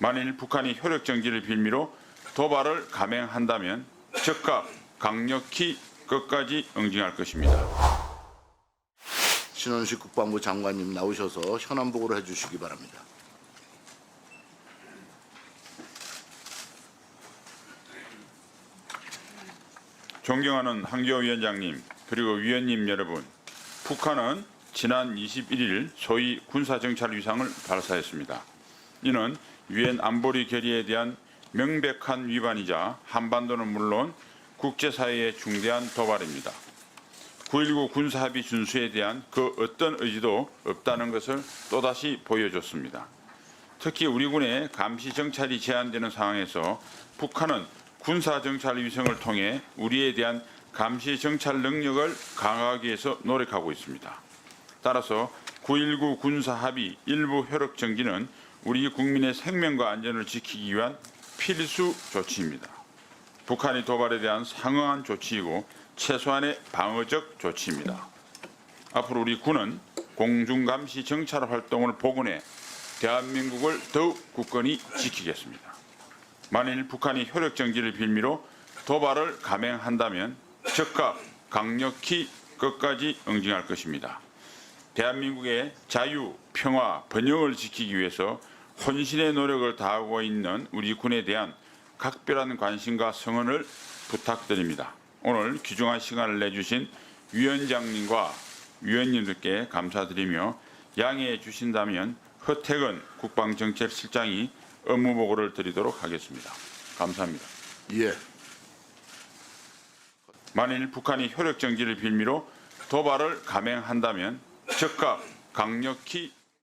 만일 북한이 효력 정지를 빌미로 도발을 감행한다면 즉각 강력히 끝까지 응징할 것입니다. 신원식 국방부 장관님 나오셔서 현안 보고를 해주시기 바랍니다. 존경하는 한기호 위원장님 그리고 위원님 여러분, 북한은 지난 21일 소위 군사정찰 위상을 발사했습니다. 이는 유엔 안보리 결의에 대한 명백한 위반이자 한반도는 물론 국제사회의 중대한 도발입니다. 9.19 군사합의 준수에 대한 그 어떤 의지도 없다는 것을 또다시 보여줬습니다. 특히 우리 군의 감시 정찰이 제한되는 상황에서 북한은 군사 정찰 위성을 통해 우리에 대한 감시 정찰 능력을 강화하기 위해서 노력하고 있습니다. 따라서 9.19 군사 합의 일부 효력 정지는 우리 국민의 생명과 안전을 지키기 위한 필수 조치입니다. 북한이 도발에 대한 상응한 조치이고 최소한의 방어적 조치입니다. 앞으로 우리 군은 공중감시 정찰 활동을 복원해 대한민국을 더욱 굳건히 지키겠습니다. 만일 북한이 효력 정지를 빌미로 도발을 감행한다면 즉각 강력히 끝까지 응징할 것입니다. 대한민국의 자유, 평화, 번영을 지키기 위해서 혼신의 노력을 다하고 있는 우리 군에 대한 각별한 관심과 성원을 부탁드립니다. 오늘 귀중한 시간을 내주신 위원장님과 위원님들께 감사드리며 양해해 주신다면 허택은 국방정책실장이 업무 보고를 드리도록 하겠습니다. 감사합니다. 예, 만일 북한이 효력 정지를 빌미로 도발을 감행한다면 즉각 강력히